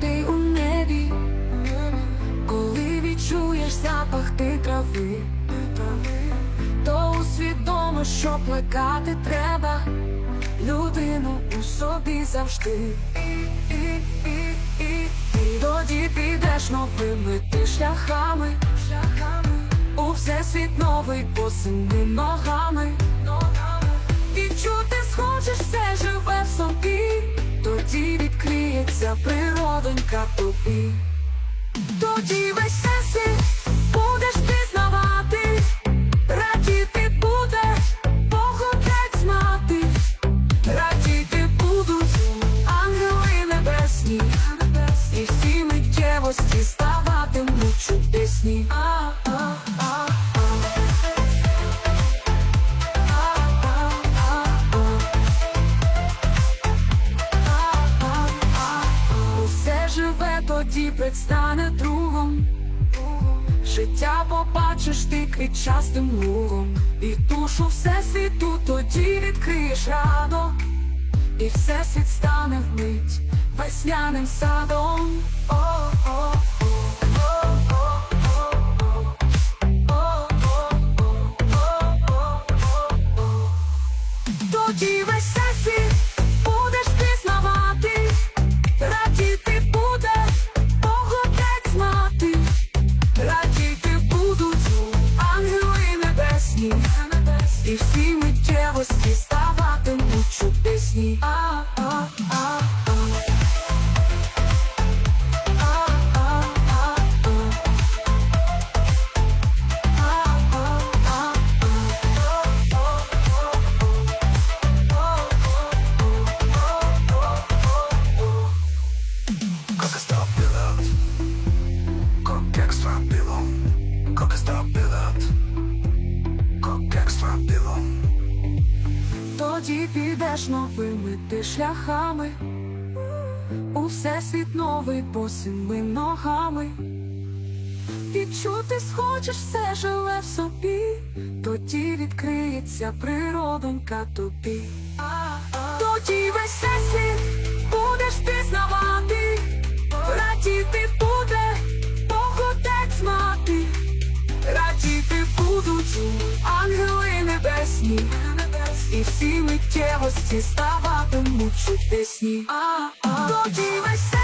ти у небі, коли відчуєш запах ти трави, то усвідомо, що плекати треба людину у собі завжди. І, тоді підеш новими ти шляхами, шляхами, у всесвіт новий босими ногами. Природонька тобі. Тоді весь всесвіт Хлопець стане другом, життя побачиш ти квітчастим лугом, і душу всесвіту тоді відкриєш радо, і все світ стане вмить весняним садом. О-о-о Тоді веся. Тоді підеш новими ти шляхами, у всесвіт новий босими ногами. Відчути схочеш все живе в собі, тоді відкриється природонька тобі. Тоді весь всесвіт миттєвості ставатимуть чуть пісні. А, а, Тоді весь